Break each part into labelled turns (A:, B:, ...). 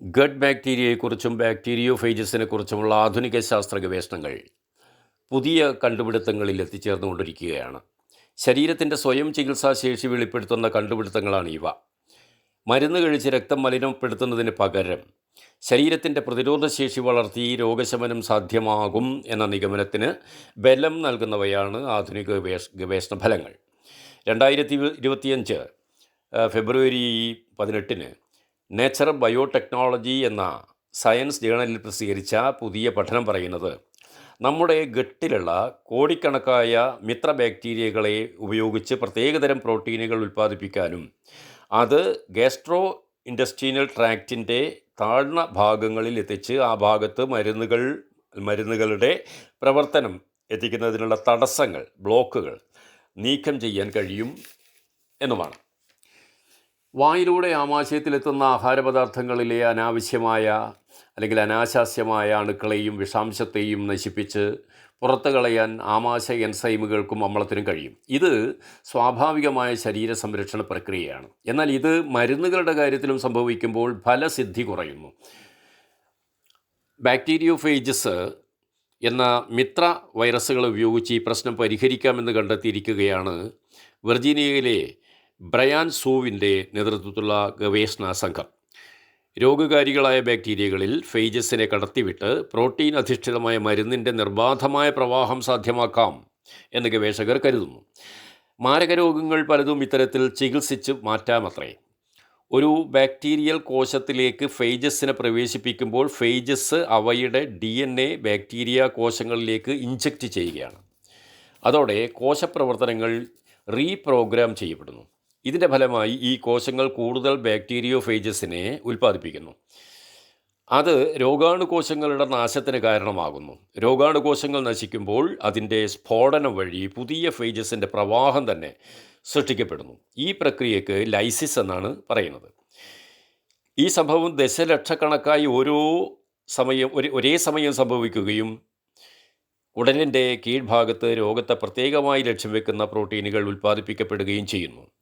A: ഗഡ് ബാക്ടീരിയയെക്കുറിച്ചും ബാക്ടീരിയോഫേജസിനെ കുറിച്ചുമുള്ള ആധുനിക ശാസ്ത്ര ഗവേഷണങ്ങൾ പുതിയ കണ്ടുപിടുത്തങ്ങളിൽ എത്തിച്ചേർന്നുകൊണ്ടിരിക്കുകയാണ്. ശരീരത്തിന്റെ സ്വയം ചികിത്സാശേഷി വെളിപ്പെടുത്തുന്ന കണ്ടുപിടുത്തങ്ങളാണ് ഇവ. മരുന്ന് കഴിച്ച് രക്തം മലിനപ്പെടുത്തുന്നതിന് പകരം ശരീരത്തിന്റെ പ്രതിരോധശേഷി വളർത്തി രോഗശമനം സാധ്യമാകും എന്ന നിഗമനത്തിന് ബലം നൽകുന്നവയാണ് ആധുനിക ഗവേഷ ഗവേഷണ ഫലങ്ങൾ. രണ്ടായിരത്തി ഇരുപത്തിയഞ്ച് ഫെബ്രുവരി പതിനെട്ടിന് നേച്ചർ ബയോടെക്നോളജി എന്ന സയൻസ് ജേണലിൽ പ്രസിദ്ധീകരിച്ച പുതിയ പഠനം പറയുന്നത് നമ്മുടെ ഗട്ടിലുള്ള കോടിക്കണക്കായ മിത്ര ബാക്ടീരിയകളെ ഉപയോഗിച്ച് പ്രത്യേകതരം പ്രോട്ടീനുകൾ ഉൽപ്പാദിപ്പിക്കാനും അത് ഗാസ്ട്രോ ഇൻഡസ്ട്രീനൽ ട്രാക്റ്റിന്റെ താഴ്ന്ന ഭാഗങ്ങളിൽ എത്തിച്ച് ആ ഭാഗത്ത് മരുന്നുകൾ മരുന്നുകളുടെ പ്രവർത്തനം എത്തിക്കുന്നതിനുള്ള തടസ്സങ്ങൾ ബ്ലോക്കുകൾ നീക്കം ചെയ്യാൻ കഴിയും എന്നുമാണ്. വായിലൂടെ ആമാശയത്തിലെത്തുന്ന ആഹാരപദാർത്ഥങ്ങളിലെ അനാവശ്യമായ അല്ലെങ്കിൽ അനാശാസ്യമായ അണുക്കളെയും വിഷാംശത്തെയും നശിപ്പിച്ച് പുറത്തു കളയാൻ ആമാശ എൻസൈമുകൾക്കും അമ്ലത്തിനും കഴിയും. ഇത് സ്വാഭാവികമായ ശരീര സംരക്ഷണ പ്രക്രിയയാണ്. എന്നാൽ ഇത് മരുന്നുകളുടെ കാര്യത്തിലും സംഭവിക്കുമ്പോൾ ഫലസിദ്ധി കുറയുന്നു. ബാക്ടീരിയോഫേജസ് എന്ന മിത്ര വൈറസുകൾ ഉപയോഗിച്ച് ഈ പ്രശ്നം പരിഹരിക്കാമെന്ന് കണ്ടെത്തിയിരിക്കുകയാണ് വെർജീനിയയിലെ ബ്രയാൻ സൂവിന്റെ നേതൃത്വത്തിലുള്ള ഗവേഷണ സംഘം. രോഗകാരികളായ ബാക്ടീരിയകളിൽ ഫെയ്ജസിനെ കടത്തിവിട്ട് പ്രോട്ടീൻ അധിഷ്ഠിതമായ മരുന്നിന്റെ നിർബാധമായ പ്രവാഹം സാധ്യമാക്കാം എന്ന് ഗവേഷകർ കരുതുന്നു. മാരക രോഗങ്ങൾ പലതും ഇത്തരത്തിൽ ചികിത്സിച്ച് മാറ്റാമത്രേ. ഒരു ബാക്ടീരിയൽ കോശത്തിലേക്ക് ഫെയ്ജസിനെ പ്രവേശിപ്പിക്കുമ്പോൾ ഫെയ്ജസ് അവയുടെ ഡി എൻ എ ബാക്ടീരിയ കോശങ്ങളിലേക്ക് ഇഞ്ചക്റ്റ് ചെയ്യുകയാണ്. അതോടെ കോശപ്രവർത്തനങ്ങൾ റീപ്രോഗ്രാം ചെയ്യപ്പെടുന്നു. ഇതിന്റെ ഫലമായി ഈ കോശങ്ങൾ കൂടുതൽ ബാക്ടീരിയോ ഫേജസിനെ ഉൽപ്പാദിപ്പിക്കുന്നു. അത് രോഗാണുകോശങ്ങളുടെ നാശത്തിന് കാരണമാകുന്നു. രോഗാണുകോശങ്ങൾ നശിക്കുമ്പോൾ അതിന്റെ സ്ഫോടനം വഴി പുതിയ ഫേജസിന്റെ പ്രവാഹം തന്നെ സൃഷ്ടിക്കപ്പെടുന്നു. ഈ പ്രക്രിയക്ക് ലൈസിസ് എന്നാണ് പറയുന്നത്. ഈ സംഭവം ദശലക്ഷക്കണക്കായി ഓരോ സമയം ഒരു സമയം സംഭവിക്കുകയും ഉടലിന്റെ കീഴ്ഭാഗത്ത് രോഗത്തെ പ്രത്യേകമായി ലക്ഷ്യം വെക്കുന്ന പ്രോട്ടീനുകൾ ഉൽപ്പാദിപ്പിക്കപ്പെടുകയും ചെയ്യുന്നു.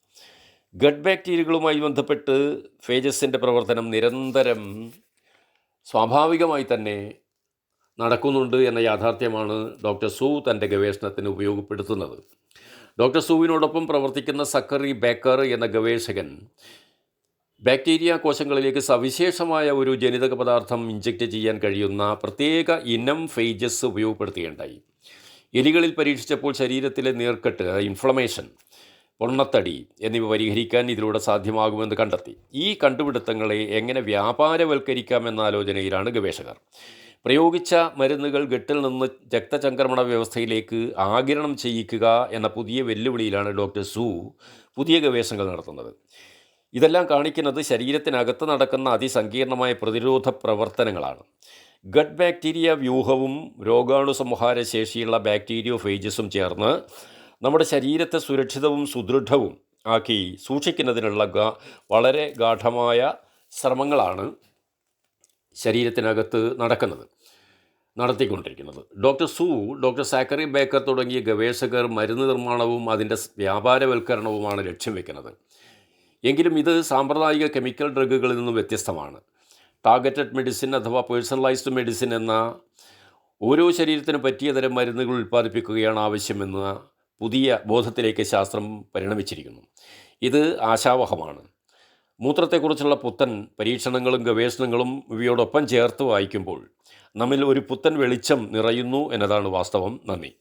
A: ഗഡ് ബാക്ടീരിയകളുമായി ബന്ധപ്പെട്ട് ഫേജസിന്റെ പ്രവർത്തനം നിരന്തരം സ്വാഭാവികമായി തന്നെ നടക്കുന്നുണ്ട് എന്ന യാഥാർത്ഥ്യമാണ് ഡോക്ടർ സു തന്റെ ഗവേഷണത്തിന് ഉപയോഗപ്പെടുത്തുന്നത്. ഡോക്ടർ സൂവിനോടൊപ്പം പ്രവർത്തിക്കുന്ന സക്കറി ബേക്കർ എന്ന ഗവേഷകൻ ബാക്ടീരിയ കോശങ്ങളിലേക്ക് സവിശേഷമായ ഒരു ജനിതക പദാർത്ഥം ഇഞ്ചക്റ്റ് ചെയ്യാൻ കഴിയുന്ന പ്രത്യേക ഇനം ഫേജസ് ഉപയോഗപ്പെടുത്തുകയുണ്ടായി. എലികളിൽ പരീക്ഷിച്ചപ്പോൾ ശരീരത്തിലെ നീർക്കെട്ട് ഇൻഫ്ലമേഷൻ പൊണ്ണത്തടി എന്നിവ പരിഹരിക്കാൻ ഇതിലൂടെ സാധ്യമാകുമെന്ന് കണ്ടെത്തി. ഈ കണ്ടുപിടുത്തങ്ങളെ എങ്ങനെ വ്യാപാരവൽക്കരിക്കാമെന്ന ആലോചനയിലാണ് ഗവേഷകർ. പ്രയോഗിച്ച മരുന്നുകൾ ഗട്ടിൽ നിന്ന് രക്തചംക്രമണ വ്യവസ്ഥയിലേക്ക് ആകിരണം ചെയ്യിക്കുക എന്ന പുതിയ വെല്ലുവിളിയിലാണ് ഡോക്ടർ സു പുതിയ ഗവേഷണങ്ങൾ നടത്തുന്നത്. ഇതെല്ലാം കാണിക്കുന്നത് ശരീരത്തിനകത്ത് നടക്കുന്ന അതിസങ്കീർണമായ പ്രതിരോധ പ്രവർത്തനങ്ങളാണ്. ഗട്ട് ബാക്ടീരിയ വ്യൂഹവും രോഗാണു സംഹാര ശേഷിയുള്ള ബാക്ടീരിയോ ഫേജസും ചേർന്ന് നമ്മുടെ ശരീരത്തെ സുരക്ഷിതവും സുദൃഢവും ആക്കി സൂക്ഷിക്കുന്നതിനുള്ള വളരെ ഗാഠമായ ശ്രമങ്ങളാണ് ശരീരത്തിനകത്ത് നടക്കുന്നത് നടത്തിക്കൊണ്ടിരിക്കുന്നത്. ഡോക്ടർ സു ഡോക്ടർ സാക്കറി ബേക്കർ തുടങ്ങിയ ഗവേഷകർ മരുന്ന് നിർമ്മാണവും അതിന്റെ വ്യാപാരവൽക്കരണവുമാണ് ലക്ഷ്യം വെക്കുന്നത്. എങ്കിലും ഇത് സാമ്പ്രദായിക കെമിക്കൽ ഡ്രഗുകളിൽ നിന്നും വ്യത്യസ്തമാണ്. ടാർഗറ്റഡ് മെഡിസിൻ അഥവാ പേഴ്സണലൈസ്ഡ് മെഡിസിൻ എന്ന ഓരോ ശരീരത്തിന് പറ്റിയ തരം മരുന്നുകൾ ഉൽപ്പാദിപ്പിക്കുകയാണ് ആവശ്യമെന്ന പുതിയ ബോധത്തിലേക്ക് ശാസ്ത്രം പരിണമിച്ചിരിക്കുന്നു. ഇത് ആശാവഹമാണ്. മൂത്രത്തെക്കുറിച്ചുള്ള പുത്തൻ പരീക്ഷണങ്ങളും ഗവേഷണങ്ങളും ഇവയോടൊപ്പം ചേർത്ത് വായിക്കുമ്പോൾ നമ്മിൽ ഒരു പുത്തൻ വെളിച്ചം നിറയുന്നു എന്നതാണ് വാസ്തവം. നന്ദി.